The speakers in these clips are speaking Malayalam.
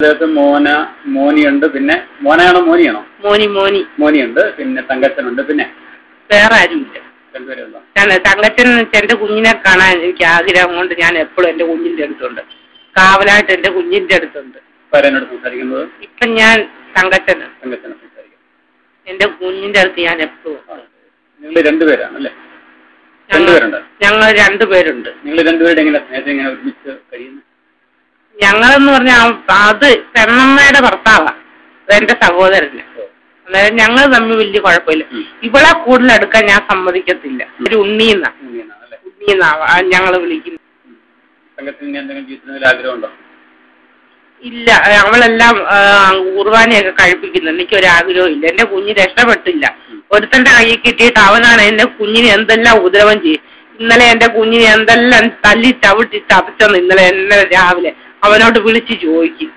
അദ്ദേഹത്ത് മോന മോനിയുണ്ട്. പിന്നെ മോനയാണോ മോനിയാണോ? മോനി മോനി. മോനിയുണ്ട്. പിന്നെ തങ്കച്ചനുണ്ട്. പിന്നെ വേറെ ആരുമില്ല തങ്കച്ചൻ എന്റെ കുഞ്ഞിനെ കാണാൻ എനിക്ക് ആഗ്രഹം കൊണ്ട് ഞാൻ എപ്പോഴും എന്റെ കുഞ്ഞിന്റെ അടുത്തുണ്ട്. കാവലായിട്ട് എന്റെ കുഞ്ഞിന്റെ അടുത്തുണ്ട്. സംസാരിക്കുന്നത്? ഇപ്പൊ ഞാൻ തങ്കച്ചന് എന്റെ കുഞ്ഞിന്റെ അടുത്ത് ഞാൻ എപ്പോഴും നിങ്ങൾ രണ്ടുപേരാണ് അല്ലേ? രണ്ടുപേരുണ്ട്? ഞങ്ങൾ രണ്ടുപേരുണ്ട്. നിങ്ങൾ രണ്ടുപേരുടെ എങ്ങനെ സ്നേഹത്തെ എങ്ങനെ ഒരുമിച്ച് ഞങ്ങളെന്ന് പറഞ്ഞാൽ അത് പെണ്ണമ്മയുടെ ഭർത്താവാ എന്റെ സഹോദരന്. അതായത് ഞങ്ങൾ തമ്മിൽ വലിയ കുഴപ്പമില്ല. ഇവളെ കൂടുതൽ എടുക്കാൻ ഞാൻ സമ്മതിക്കത്തില്ല. ഒരു ഉണ്ണീന്ന. ഇങ്ങനെയാണ് അല്ലേ? ഉണ്ണീന്ന ഞങ്ങൾ വിളിക്കുന്നു ഇല്ല അവളെല്ലാം കുർബാനയൊക്കെ കഴിപ്പിക്കുന്നുണ്ട് എനിക്ക് ഒരു ആഗ്രഹവും ഇല്ല. എന്റെ കുഞ്ഞ് രക്ഷപ്പെട്ടില്ല. ഒരുത്തന്റെ കൈ കിട്ടിയിട്ട് അവനാണ് എന്റെ കുഞ്ഞിനെ എന്തെല്ലാം ഉപദ്രവം ചെയ്യും ഇന്നലെ എന്റെ കുഞ്ഞിനെ എന്തെല്ലാം തല്ലി ചവിട്ടി ചതച്ചെന്ന് ഇന്നലെ എന്നെ രാവിലെ അവനോട് വിളിച്ച് ചോദിക്കും.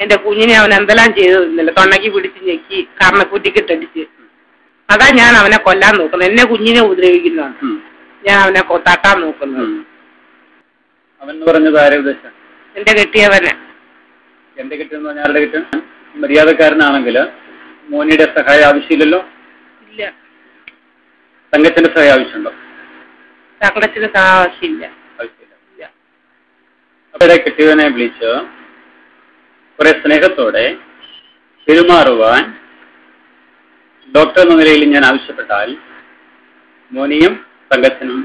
എന്റെ കുഞ്ഞിനെ അവൻ എന്തെല്ലാം ചെയ്തു തന്നില്ല തൊണ്ണയ്ക്ക് പിടിച്ച് ഞെക്കി കർണക്കുറ്റിക്കിട്ടടിച്ച് അതാ ഞാൻ അവനെ കൊല്ലാൻ നോക്കുന്നത്. എന്നെ കുഞ്ഞിനെ ഉപദ്രവിക്കുന്നതാണ്. ഞാൻ അവനെ തട്ടാൻ നോക്കുന്നത്. അവൻ എന്ന് പറഞ്ഞത് ആരെ ഉദ്ദേശം എന്റെ കെട്ടിയവനെ. എന്റെ കിട്ടുന്ന പറഞ്ഞാൽ ആരുടെ കിട്ടും മര്യാദക്കാരനാണെങ്കിൽ മോനിയുടെ സഹായം ആവശ്യമില്ലല്ലോ? ഇല്ല. തങ്കച്ചന്റെ സഹായം ആവശ്യമുണ്ടോ? തങ്കച്ചന്റെ സഹായം ആവശ്യമില്ല. അവരെ കെട്ടിയവനെ വിളിച്ച് കുറെ സ്നേഹത്തോടെ പെരുമാറുവാൻ ഡോക്ടർ എന്ന നിലയിൽ ഞാൻ ആവശ്യപ്പെട്ടാൽ മോനിയും തങ്കച്ചനും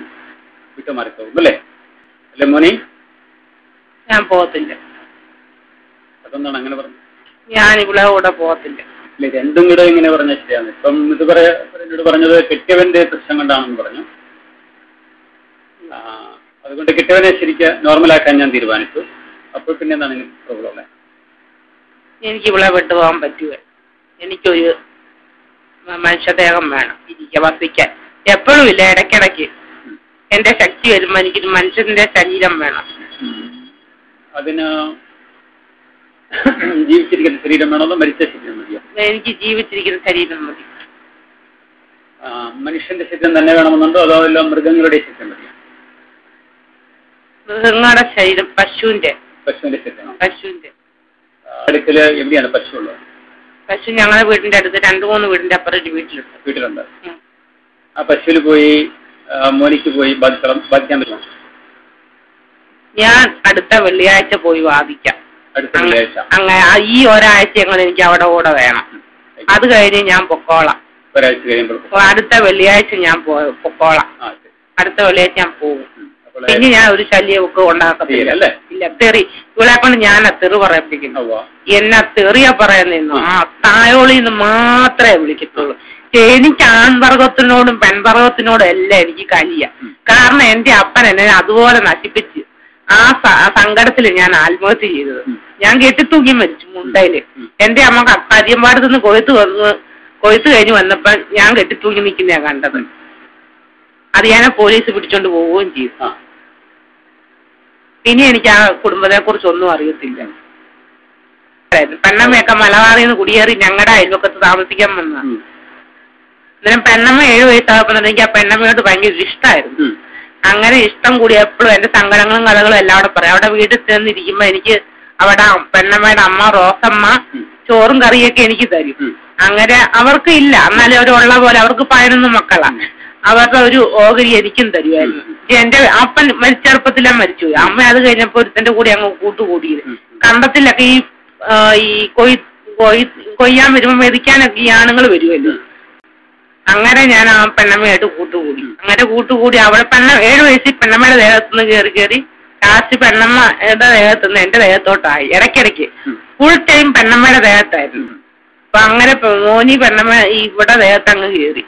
വിട്ടുമാറിപ്പോകും അല്ലേ? അല്ലേ മോനി? ഞാൻ പോകത്തില്ല. അതൊന്നാണ് അങ്ങനെ പറഞ്ഞു ഞാൻ ഇവിടെ കൂടെ പോകത്തില്ല. ഇല്ല രണ്ടും കൂടെ ഇങ്ങനെ പറഞ്ഞാൽ ശരിയാണ്. ഇപ്പം ഇത് പറയാ എന്നോട് പറഞ്ഞത് കെട്ടിയവന്റെ പ്രശ്നം കൊണ്ടാണെന്ന് പറഞ്ഞു. അതുകൊണ്ട് കിട്ടിയവനെ ശരിക്ക് നോർമലാക്കാൻ ഞാൻ തീരുമാനിച്ചു. അപ്പോൾ പിന്നെ എന്താണ് പ്രോബ്ലം ഉള്ളത് എനിക്ക് ഇവിടെ വിട്ടുപോകാൻ പറ്റുക എനിക്കൊരു മനുഷ്യദേഹം വേണം. ഇരിക്കാൻ വസിക്കാൻ എപ്പോഴും ഇല്ല ഇടയ്ക്കിടയ്ക്ക്. എന്റെ ശക്തി വരുമ്പോൾ എനിക്കൊരു മനുഷ്യന്റെ ശരീരം വേണം. അതിന് ജീവിച്ചിരിക്കുന്ന ശരീരം വേണോ മരിച്ച ശരീരം മതിയോ? എനിക്ക് ജീവിച്ചിരിക്കുന്ന ശരീരം മതി. മനുഷ്യന്റെ ശരീരം തന്നെ വേണമെന്നുണ്ടോ അതോ എല്ലാം മൃഗങ്ങളുടെ ശരീരം മതിയോ? മൃഗങ്ങളുടെ ശരീരം പശുവിന്റെ. പശുവിന്റെ പശുവിന്റെ. അടുക്കൽ എവിടെയാണ് പശു ഉള്ളത് പശു ഞങ്ങളുടെ വീടിന്റെ അടുത്ത് രണ്ടു മൂന്ന് വീടിന്റെ അപ്പുറം ഒരു വീട്ടിലുണ്ട്. വീട്ടിലുണ്ട്. ആ പശുവിൽ പോയി മോനിക്ക് പോയി ബാധിക്കണം ബാധിക്കാൻ പറ്റുമോ? ഞാൻ അടുത്ത വെള്ളിയാഴ്ച പോയി വാദിക്കാം. അടുത്ത വെള്ളിയാഴ്ച. അങ്ങനെ ഈ ഒരാഴ്ച ഞങ്ങൾ എനിക്ക് അവിടെ കൂടെ വേണം. അത് കഴിഞ്ഞ് ഞാൻ പൊക്കോളാം. ഒരാഴ്ച കഴിയുമ്പോൾ അടുത്ത വെള്ളിയാഴ്ച ഞാൻ പൊക്കോളാം. അടുത്ത വെള്ളിയാഴ്ച ഞാൻ പോകും പിന്നെ ഞാൻ ഒരു ശല്യമൊക്കെ ഉണ്ടാക്കത്തില്ല? ഇല്ല തെറി. ഇവളെ കൊണ്ട് ഞാൻ തെറി പറയിപ്പിക്കുന്നു. എന്നെ തെറിയ പറയുന്നു ആ തായോളിന്ന് മാത്രമേ വിളിക്കത്തുള്ളൂ. എനിക്ക് ആൺവർഗത്തിനോടും പെൺവർഗത്തിനോടും എല്ലാം എനിക്ക് കലിയ കാരണം എന്റെ അപ്പൻ എന്നെ അതുപോലെ നശിപ്പിച്ച് ആ സങ്കടത്തിൽ ഞാൻ ആത്മഹത്യ ചെയ്തത്. ഞാൻ കെട്ടിത്തൂങ്ങി മരിച്ചു മുണ്ടയിൽ. എന്റെ അമ്മ കരിയമ്പാടത്ത് നിന്ന് കൊയ്ത്ത് വന്ന് കൊയ്ത്ത് കഴിഞ്ഞ് വന്നപ്പോ ഞാൻ കെട്ടിത്തൂങ്ങി നിൽക്കുന്നതാ കണ്ടത്. അത് ഞാൻ പോലീസ് പിടിച്ചോണ്ട് പോവുകയും ചെയ്തു. ഇനി എനിക്ക് ആ കുടുംബത്തെ കുറിച്ച് ഒന്നും അറിയത്തില്ല. പെണ്ണമ്മയൊക്കെ മലബാറിൽ നിന്ന് കുടിയേറി ഞങ്ങളുടെ അയൽവക്കത്ത് താമസിക്കാൻ വന്ന. അന്നേരം പെണ്ണമ്മ ഏഴ് വയസ്സാകുമ്പോൾ എനിക്ക് ആ പെണ്ണമ്മയോട് ഭയങ്കര ഇഷ്ടമായിരുന്നു അങ്ങനെ ഇഷ്ടം കൂടി എപ്പോഴും എന്റെ സങ്കടങ്ങളും കഥകളും എല്ലാം അവിടെ പറയും. അവിടെ വീട്ടിൽ ചെന്നിരിക്കുമ്പോ എനിക്ക് അവിടെ പെണ്ണമ്മയുടെ അമ്മ റോസമ്മ ചോറും കറിയൊക്കെ എനിക്ക് തരും. അങ്ങനെ അവർക്ക് ഇല്ല. എന്നാലും അവരുള്ള ഉള്ള പോലെ അവർക്ക് പതിനൊന്ന് മക്കളാണ് അവരുടെ ഒരു ഓഹരി എനിക്കും തരുമായിരുന്നു എന്റെ അപ്പൻ ചെറുപ്പത്തിലാ മരിച്ചു. അമ്മ അത് കഴിഞ്ഞപ്പോ ഒരുത്തന്റെ കൂടെ അങ്ങ് കൂട്ടുകൂടിയത്. ഉം. കണ്ടത്തിലൊക്കെ ഈ ഈ കൊയ് കൊയ് കൊയ്യാൻ വരുമ്പോ മെതിക്കാനൊക്കെ ഈ ആണുങ്ങൾ വരുമല്ലോ അങ്ങനെ ഞാൻ ആ പെണ്ണമ്മയായിട്ട് കൂട്ടുകൂടി. അങ്ങനെ കൂട്ടുകൂടി അവിടെ പെണ്ണ ഏഴ് വയസ്സിൽ പെണ്ണമ്മയുടെ ദേഹത്തുനിന്ന് കയറി കയറി ലാസ്റ്റ് പെണ്ണമ്മയുടെ ദേഹത്തുനിന്ന് എന്റെ ദേഹത്തോട്ടായി. ഇടയ്ക്കിടയ്ക്ക്. ഫുൾ ടൈം പെണ്ണമ്മയുടെ ദേഹത്തായിരുന്നു. അപ്പൊ അങ്ങനെ മോനി പെണ്ണമ്മ ഇവിടെ ദേഹത്ത് അങ്ങ് കയറി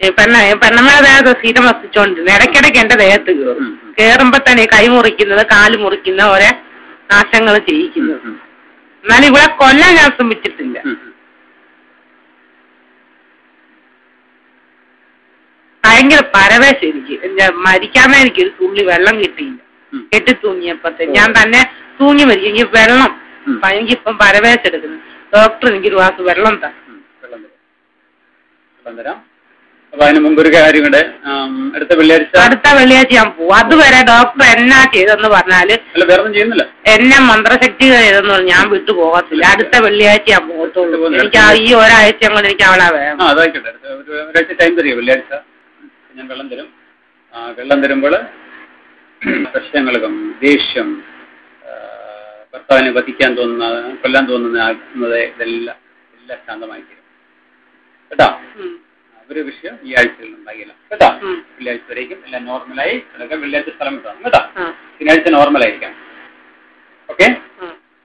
പെണ്ണ പെണ്ണമ്മയുടെ സ്ഥിരം വസിച്ചോണ്ടിരുന്നു ഇടയ്ക്കിടയ്ക്ക് എന്റെ ദേഹത്ത് കയറും. കയറുമ്പോ തന്നെ കൈ മുറിക്കുന്നത് കാൽ മുറിക്കുന്ന ഓരോ നാശങ്ങൾ ചെയ്യിക്കുന്നത്. എന്നാലും ഇവിടെ കൊല്ലാൻ ഞാൻ ശ്രമിച്ചിട്ടില്ല. ഭയങ്കര പരവേശം എനിക്ക്. എന്റെ മരിക്കാതെ എനിക്ക് ഒരു തുള്ളി വെള്ളം കിട്ടിയില്ല. കെട്ടി തൂങ്ങിയപ്പത്തെ ഞാൻ തന്നെ തൂങ്ങി മരിക്കും. എനിക്ക് വെള്ളം. ഉം. എനിക്ക് ഇപ്പം പരവേശം എടുക്കുന്നു. ഡോക്ടർ എനിക്ക് ഒരു ഗ്ലാസ് തരാം. വെള്ളം തരാം. അപ്പൊ അതിന് മുമ്പ് ഒരു കാര്യം കൂടെ അടുത്ത വെള്ളിയാഴ്ച അടുത്ത വെള്ളിയാഴ്ച ഞാൻ പോവും. അതുവരെ ഡോക്ടർ എന്നാ ചെയ്തെന്ന് പറഞ്ഞാൽ അല്ല വേറെ ചെയ്യുന്നില്ല. എന്നെ മന്ത്രശക്തി ചെയ്തെന്ന് പറഞ്ഞാൽ ഞാൻ വിട്ടു പോകത്തില്ല. അടുത്ത വെള്ളിയാഴ്ച ഞാൻ പോകത്തുള്ളൂ. എനിക്ക് ഈ ഒരാഴ്ച കൊണ്ട് എനിക്ക് അവളെ വേണം. അതായിക്കോട്ടെ. ഒരാഴ്ച ടൈം തരിക വെള്ളിയാഴ്ച? ഞാൻ വെള്ളം തരും. വെള്ളം തരുമ്പോൾ പ്രശ്നങ്ങൾക്കും ദേഷ്യം ഭർത്താവിനെ വധിക്കാൻ തോന്നുന്ന കൊല്ലാൻ തോന്നുന്നത് ഇതെല്ലാം എല്ലാം ശാന്തമായി തരും കേട്ടോ. ഒരു വിഷയം ഈ ആഴ്ചയിൽ ഉണ്ടാകില്ല. കേട്ടാ. വെള്ളിയാഴ്ച വരേക്കും എല്ലാം നോർമലായി അതൊക്കെ വെള്ളിയാഴ്ച സ്ഥലം കിട്ടണം കേട്ടാ. ശനിയാഴ്ച നോർമലായിരിക്കാം. ഓക്കെ?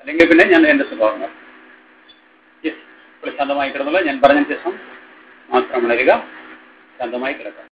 അല്ലെങ്കിൽ പിന്നെ ഞാൻ എന്റെ സ്വഭാവം. ശാന്തമായി കിടന്നുള്ള ഞാൻ പറഞ്ഞതിന് ശേഷം മാത്രം വളരുക ശാന്തമായി കിടക്കാം.